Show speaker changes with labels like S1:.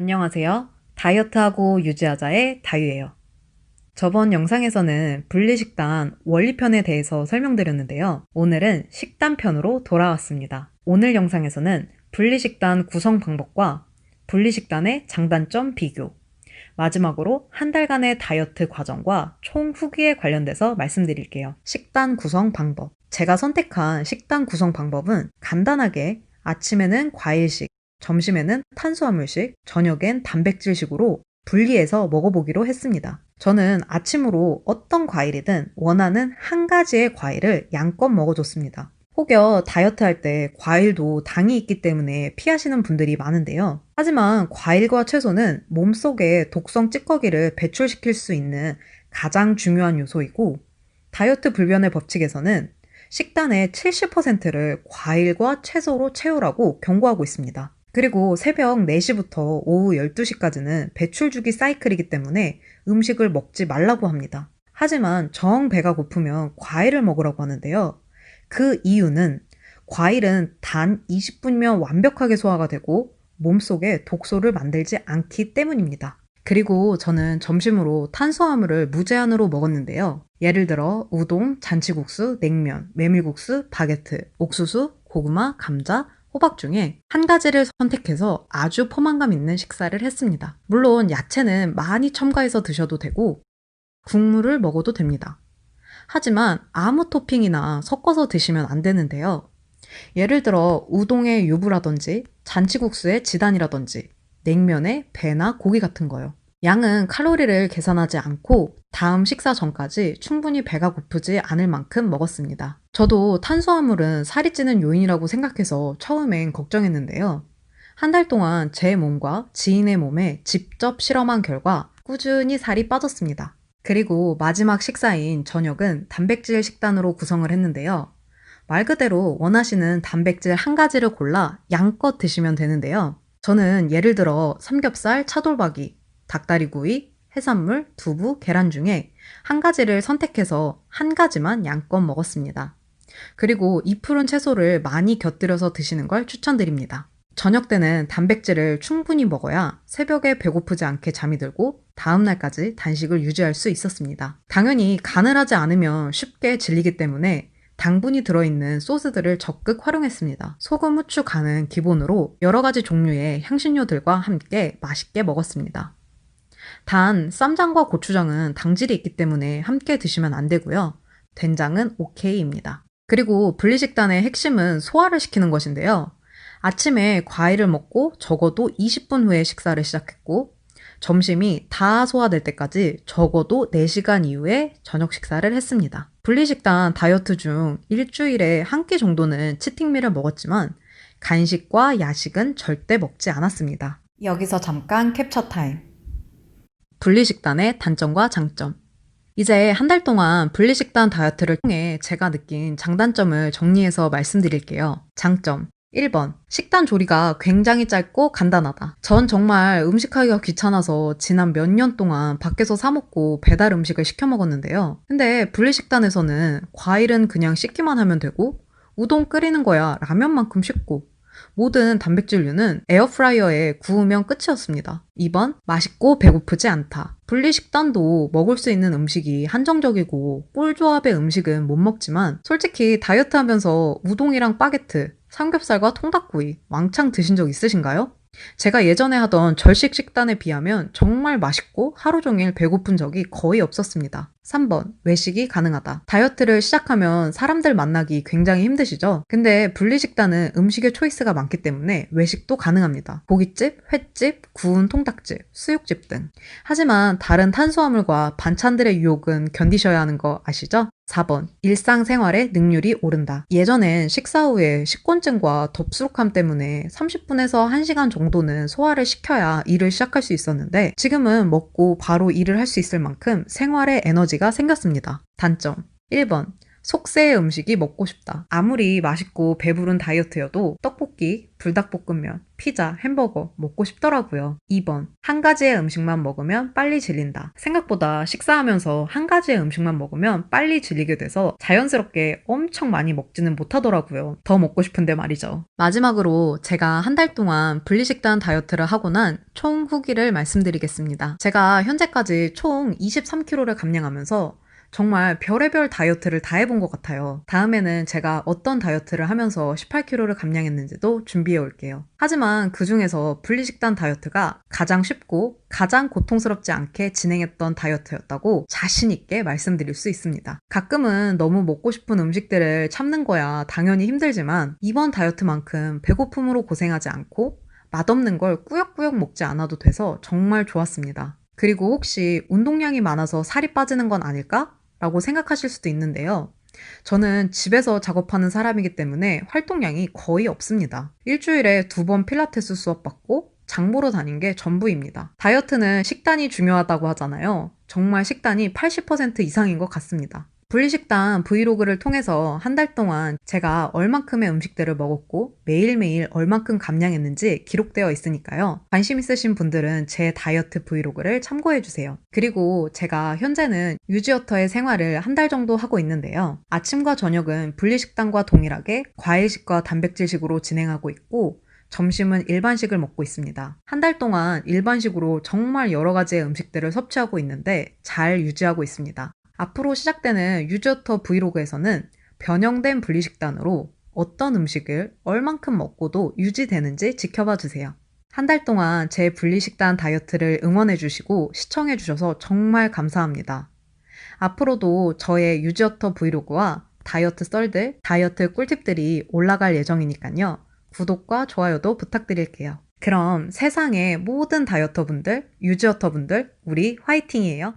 S1: 안녕하세요. 다이어트하고 유지하자의 다유예요. 저번 영상에서는 분리식단 원리편에 대해서 설명드렸는데요. 오늘은 식단편으로 돌아왔습니다. 오늘 영상에서는 분리식단 구성 방법과 분리식단의 장단점 비교, 마지막으로 한 달간의 다이어트 과정과 총 후기에 관련돼서 말씀드릴게요. 식단 구성 방법. 제가 선택한 식단 구성 방법은 간단하게 아침에는 과일식, 점심에는 탄수화물식, 저녁엔 단백질식으로 분리해서 먹어보기로 했습니다. 저는 아침으로 어떤 과일이든 원하는 한 가지의 과일을 양껏 먹어줬습니다. 혹여 다이어트 할 때 과일도 당이 있기 때문에 피하시는 분들이 많은데요. 하지만 과일과 채소는 몸속에 독성 찌꺼기를 배출시킬 수 있는 가장 중요한 요소이고, 다이어트 불변의 법칙에서는 식단의 70%를 과일과 채소로 채우라고 경고하고 있습니다. 그리고 새벽 4시부터 오후 12시까지는 배출 주기 사이클이기 때문에 음식을 먹지 말라고 합니다. 하지만 정 배가 고프면 과일을 먹으라고 하는데요. 그 이유는 과일은 단 20분이면 완벽하게 소화가 되고 몸속에 독소를 만들지 않기 때문입니다. 그리고 저는 점심으로 탄수화물을 무제한으로 먹었는데요. 예를 들어 우동, 잔치국수, 냉면, 메밀국수, 바게트, 옥수수, 고구마, 감자, 호박 중에 한 가지를 선택해서 아주 포만감 있는 식사를 했습니다. 물론 야채는 많이 첨가해서 드셔도 되고 국물을 먹어도 됩니다. 하지만 아무 토핑이나 섞어서 드시면 안 되는데요. 예를 들어 우동의 유부라든지 잔치국수의 지단이라든지 냉면의 배나 고기 같은 거요. 양은 칼로리를 계산하지 않고 다음 식사 전까지 충분히 배가 고프지 않을 만큼 먹었습니다. 저도 탄수화물은 살이 찌는 요인이라고 생각해서 처음엔 걱정했는데요. 한 달 동안 제 몸과 지인의 몸에 직접 실험한 결과 꾸준히 살이 빠졌습니다. 그리고 마지막 식사인 저녁은 단백질 식단으로 구성을 했는데요. 말 그대로 원하시는 단백질 한 가지를 골라 양껏 드시면 되는데요. 저는 예를 들어 삼겹살, 차돌박이, 닭다리구이, 해산물, 두부, 계란 중에 한 가지를 선택해서 한 가지만 양껏 먹었습니다. 그리고 이 푸른 채소를 많이 곁들여서 드시는 걸 추천드립니다. 저녁 때는 단백질을 충분히 먹어야 새벽에 배고프지 않게 잠이 들고 다음날까지 단식을 유지할 수 있었습니다. 당연히 간을 하지 않으면 쉽게 질리기 때문에 당분이 들어있는 소스들을 적극 활용했습니다. 소금, 후추, 간은 기본으로 여러 가지 종류의 향신료들과 함께 맛있게 먹었습니다. 단, 쌈장과 고추장은 당질이 있기 때문에 함께 드시면 안 되고요. 된장은 오케이입니다. 그리고 분리식단의 핵심은 소화를 시키는 것인데요. 아침에 과일을 먹고 적어도 20분 후에 식사를 시작했고, 점심이 다 소화될 때까지 적어도 4시간 이후에 저녁 식사를 했습니다. 분리식단 다이어트 중 일주일에 한 끼 정도는 치팅밀을 먹었지만, 간식과 야식은 절대 먹지 않았습니다. 여기서 잠깐 캡처 타임. 분리식단의 단점과 장점. 이제 한 달 동안 분리식단 다이어트를 통해 제가 느낀 장단점을 정리해서 말씀드릴게요. 장점. 1번. 식단 조리가 굉장히 짧고 간단하다. 전 정말 음식하기가 귀찮아서 지난 몇 년 동안 밖에서 사먹고 배달 음식을 시켜 먹었는데요. 근데 분리식단에서는 과일은 그냥 씻기만 하면 되고, 우동 끓이는 거야 라면만큼 쉽고, 모든 단백질류는 에어프라이어에 구우면 끝이었습니다. 2번, 맛있고 배고프지 않다. 분리식단도 먹을 수 있는 음식이 한정적이고 꿀조합의 음식은 못 먹지만 솔직히 다이어트 하면서 우동이랑 바게트, 삼겹살과 통닭구이 왕창 드신 적 있으신가요? 제가 예전에 하던 절식 식단에 비하면 정말 맛있고 하루 종일 배고픈 적이 거의 없었습니다. 3번, 외식이 가능하다. 다이어트를 시작하면 사람들 만나기 굉장히 힘드시죠? 근데 분리식단은 음식의 초이스가 많기 때문에 외식도 가능합니다. 고깃집, 횟집, 구운 통닭집, 수육집 등. 하지만 다른 탄수화물과 반찬들의 유혹은 견디셔야 하는 거 아시죠? 4번. 일상생활의 능률이 오른다. 예전엔 식사 후에 식곤증과 덥수룩함 때문에 30분에서 1시간 정도는 소화를 시켜야 일을 시작할 수 있었는데 지금은 먹고 바로 일을 할 수 있을 만큼 생활의 에너지가 생겼습니다. 단점. 1번. 속세의 음식이 먹고 싶다. 아무리 맛있고 배부른 다이어트여도 떡볶이, 불닭볶음면, 피자, 햄버거 먹고 싶더라고요. 2번. 한 가지의 음식만 먹으면 빨리 질린다. 생각보다 식사하면서 한 가지의 음식만 먹으면 빨리 질리게 돼서 자연스럽게 엄청 많이 먹지는 못하더라고요. 더 먹고 싶은데 말이죠. 마지막으로 제가 한 달 동안 분리식단 다이어트를 하고 난 총 후기를 말씀드리겠습니다. 제가 현재까지 총 23kg를 감량하면서 정말 별의별 다이어트를 다 해본 것 같아요. 다음에는 제가 어떤 다이어트를 하면서 18kg를 감량했는지도 준비해 올게요. 하지만 그 중에서 분리식단 다이어트가 가장 쉽고 가장 고통스럽지 않게 진행했던 다이어트였다고 자신있게 말씀드릴 수 있습니다. 가끔은 너무 먹고 싶은 음식들을 참는 거야 당연히 힘들지만 이번 다이어트만큼 배고픔으로 고생하지 않고 맛없는 걸 꾸역꾸역 먹지 않아도 돼서 정말 좋았습니다. 그리고 혹시 운동량이 많아서 살이 빠지는 건 아닐까? 라고 생각하실 수도 있는데요. 저는 집에서 작업하는 사람이기 때문에 활동량이 거의 없습니다. 일주일에 두 번 필라테스 수업 받고 장 보러 다닌 게 전부입니다. 다이어트는 식단이 중요하다고 하잖아요. 정말 식단이 80% 이상인 것 같습니다. 분리식단 브이로그를 통해서 한 달 동안 제가 얼만큼의 음식들을 먹었고 매일매일 얼만큼 감량했는지 기록되어 있으니까요. 관심 있으신 분들은 제 다이어트 브이로그를 참고해 주세요. 그리고 제가 현재는 유지어터의 생활을 한 달 정도 하고 있는데요. 아침과 저녁은 분리식단과 동일하게 과일식과 단백질식으로 진행하고 있고 점심은 일반식을 먹고 있습니다. 한 달 동안 일반식으로 정말 여러 가지의 음식들을 섭취하고 있는데 잘 유지하고 있습니다. 앞으로 시작되는 유저터 브이로그에서는 변형된 분리식단으로 어떤 음식을 얼만큼 먹고도 유지되는지 지켜봐 주세요. 한 달 동안 제 분리식단 다이어트를 응원해 주시고 시청해 주셔서 정말 감사합니다. 앞으로도 저의 유저터 브이로그와 다이어트 썰들, 다이어트 꿀팁들이 올라갈 예정이니까요. 구독과 좋아요도 부탁드릴게요. 그럼 세상의 모든 다이어터분들, 유지어터분들, 우리 화이팅이에요.